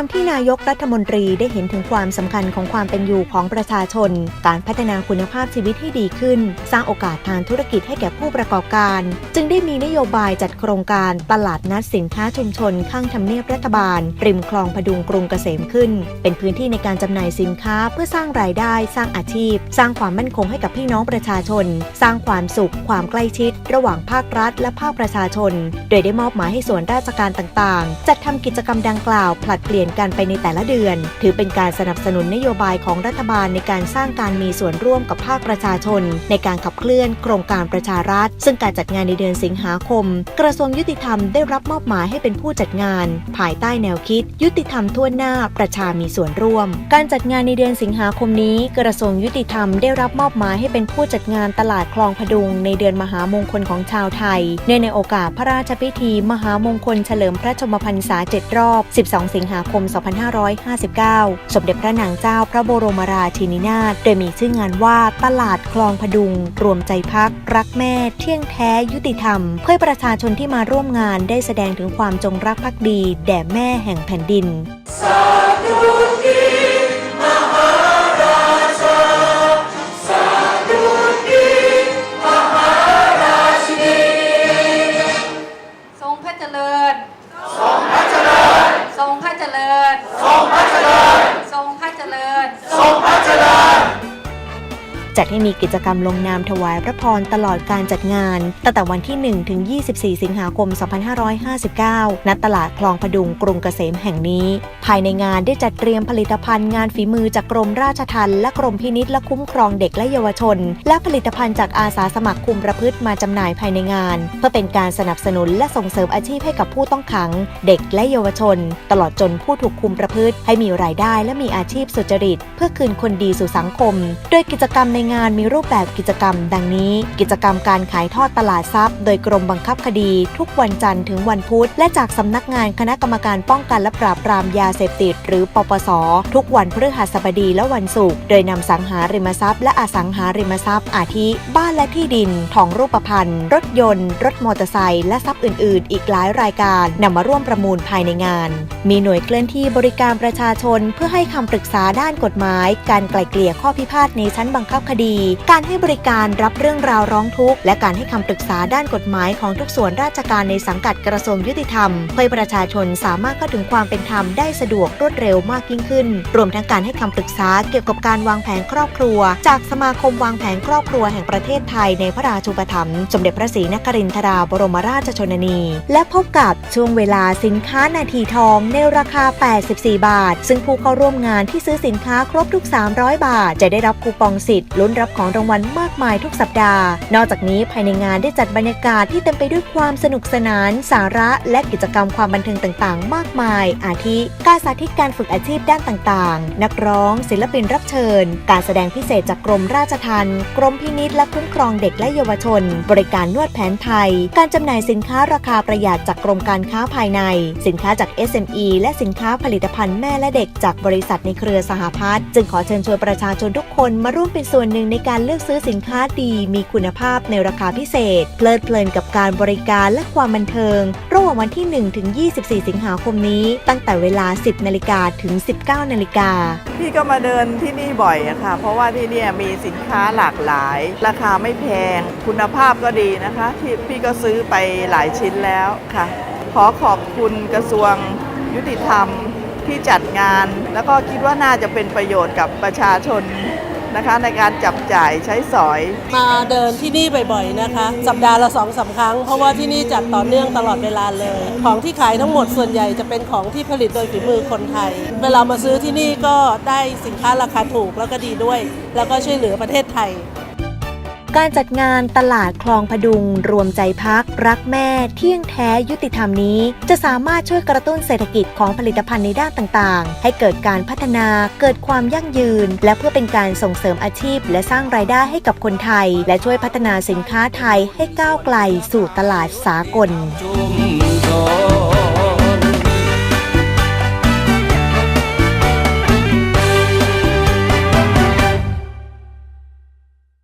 ามที่นายกรัฐมนตรีได้เห็นถึงความสำคัญของความเป็นอยู่ของประชาชน การพัฒนาคุณภาพชีวิตให้ดีขึ้น สร้างโอกาสทางธุรกิจให้แก่ผู้ประกอบการ จึงได้มีนโยบายจัดโครงการตลาดนัดสินค้าชุมชน ข้างทำเนียบรัฐบาล ริมคลองพดุงกรุงเกษมขึ้น เป็นพื้นที่ในการจำหน่ายสินค้าเพื่อสร้างรายได้ สร้างอาชีพ สร้างความมั่นคงให้กับพี่น้องประชาชน สร้างความสุข ความใกล้ชิด ระหว่างภาครัฐ และภาคประชาชน โดยได้มอบหมายให้ส่วนราชการต่างๆ จัดทำกิจกรรมดังกล่าวผลัดเปลี่ยนกันไปในแต่ละเดือน ถือเป็นการสนับสนุนนโยบายของรัฐบาลในการสร้างการมีส่วนร่วมกับภาคประชาชน ในการขับเคลื่อนโครงการประชารัฐ ซึ่งการจัดงานในเดือนสิงหาคม กระทรวงยุติธรรมได้รับมอบหมายให้เป็นผู้จัดงาน ภายใต้แนวคิด ยุติธรรมทั่วหน้าประชามีส่วนร่วม การจัดงานในเดือนสิงหาคมนี้ กระทรวงยุติธรรมได้รับมอบหมายให้เป็นผู้จัดงานตลาดคลองพดุง ในเดือนมหามงคลของชาวไทยเนื่องในโอกาสพระราชพิธี มหามงคลเฉลิมพระชมพรรษา7รอบ 12 สิงหาคม2559 สมเด็จพระนางเจ้าพระบรมราชินีนาถโดยมีชื่องานว่าตลาดคลองพดุง รวมใจพัก รักแม่ เที่ยงแท้ยุติธรรม เพื่อประชาชนที่มาร่วมงานได้แสดงถึงความจงรักภักดี แด่แม่แห่งแผ่นดิน จัดให้มีกิจกรรมลงนามถวายพระพรตลอดการจัดงาน ตั้งแต่วันที่ 1 ถึง 24 สิงหาคม 2559 ณ ตลาดคลองพดุงกรุงเกษมแห่งนี้ ภายในงานได้จัดเตรียมผลิตภัณฑ์งานฝีมือจากกรมราชทัณฑ์และกรมพินิษและคุ้มครองเด็กและเยาวชน และผลิตภัณฑ์จากอาสาสมัครคุมประพฤติมาจำหน่ายภายในงาน เพื่อเป็นการสนับสนุนและส่งเสริมอาชีพให้กับผู้ต้องขัง เด็กและเยาวชน ตลอดจนผู้ถูกคุมประพฤติ ให้มีรายได้และมีอาชีพสุจริต เพื่อคืนคนดีสู่สังคม โดยกิจกรรมในงานมีรูปแบบกิจกรรม ดังนี้ กิจกรรมการขายทอดตลาดทรัพย์ โดยกรมบังคับคดี ทุกวันจันทร์ถึงวันพุธ และจากสำนักงานคณะกรรมการป้องกันและปราบปรามยาเสพติด หรือปปส ทุกวันพฤหัสบดีและวันศุกร์โดยนำสังหาริมทรัพย์ และอสังหาริมทรัพย์ อาทิ บ้านและที่ดินทองรูปพรรณรถยนต์ รถมอเตอร์ไซค์และทรัพย์อื่น ๆ อีกหลายรายการนำมาร่วมประมูลภายในงาน มีหน่วยเคลื่อนที่บริการประชาชน เพื่อให้คำปรึกษาด้านกฎหมาย การไกล่เกลี่ยข้อพิพาทในชั้นบังคับคดี การให้บริการรับเรื่องราวร้องทุกข์และการให้คำปรึกษาด้านกฎหมายของทุกส่วนราชการในสังกัดกระทรวงยุติธรรมเพื่อให้ประชาชนสามารถเข้าถึงความเป็นธรรมได้สะดวกรวดเร็วมากยิ่งขึ้น รวมทั้งการให้คำปรึกษาเกี่ยวกับการวางแผนครอบครัว จากสมาคมวางแผนครอบครัวแห่งประเทศไทยในพระราชูปถัมภ์สมเด็จพระศรีนครินทราบรมราชชนนี และพบกับช่วงเวลาสินค้านาทีทองในราคา 84 บาท ซึ่งผู้เข้าร่วมงานที่ซื้อสินค้าครบทุก 300 บาท จะได้รับคูปองสิทธิ์ลุ้นรับของรางวัลมากมายทุกสัปดาห์ นอกจากนี้ภายในงานได้จัดบรรยากาศที่เต็มไปด้วยความสนุกสนาน สาระและกิจกรรมความบันเทิงต่างๆ มากมาย อาทิการสาธิตการฝึกอาชีพด้านต่างๆ นักร้อง ศิลปินรับเชิญ การแสดงพิเศษจากกรมราชทัณฑ์กรมพินิษและคุ้มครองเด็กและเยาวชน บริการนวดแผนไทย การจำหน่ายสินค้าราคาประหยัดจากกรมการค้าภายใน สินค้าจาก SME และสินค้าผลิตภัณฑ์แม่และเด็กจากบริษัทในเครือสหพัฒน์จึงขอเชิญชวนประชาชนทุกคนมาร่วมเป็นส่วนหนึ่งในการเลือกซื้อสินค้าดีมีคุณภาพในราคาพิเศษ เพลิดเพลินกับการบริการและความบันเทิง ระหว่างวันที่ 1 ถึง 24 สิงหาคมนี้ ตั้งแต่เวลา 10 นาฬิกาถึง 19 นาฬิกา พี่ก็มาเดินที่นี่บ่อยอะค่ะ เพราะว่าที่นี่มีสินค้าหลากหลาย ราคาไม่แพง คุณภาพก็ดีนะคะที่พี่ก็ซื้อไปหลายชิ้นแล้วค่ะ ขอขอบคุณกระทรวงยุติธรรมที่จัดงาน แล้วก็คิดว่าน่าจะเป็นประโยชน์กับประชาชน นะคะในการจับจ่ายใช้สอย มาเดินที่นี่บ่อยๆนะคะ สัปดาห์ละสองสาครั้ง เพราะว่าที่นี่จัดต่อเนื่องตลอดเวลาเลย ของที่ขายทั้งหมดส่วนใหญ่จะเป็นของที่ผลิตโดยฝีมือคนไทย เวลามาซื้อที่นี่ก็ได้สินค้าราคาถูกแล้วก็ดีด้วย แล้วก็ช่วยเหลือประเทศไทย การจัดงานตลาดคลองพดุง รวมใจพัก รักแม่เที่ยงแท้ยุติธรรมนี้ จะสามารถช่วยกระตุ้นเศรษฐกิจของผลิตภัณฑ์ในด้านต่างๆ ให้เกิดการพัฒนาเกิดความยั่งยืน และเพื่อเป็นการส่งเสริมอาชีพ และสร้างรายได้ให้กับคนไทย และช่วยพัฒนาสินค้าไทยให้ก้าวไกลสู่ตลาดสากล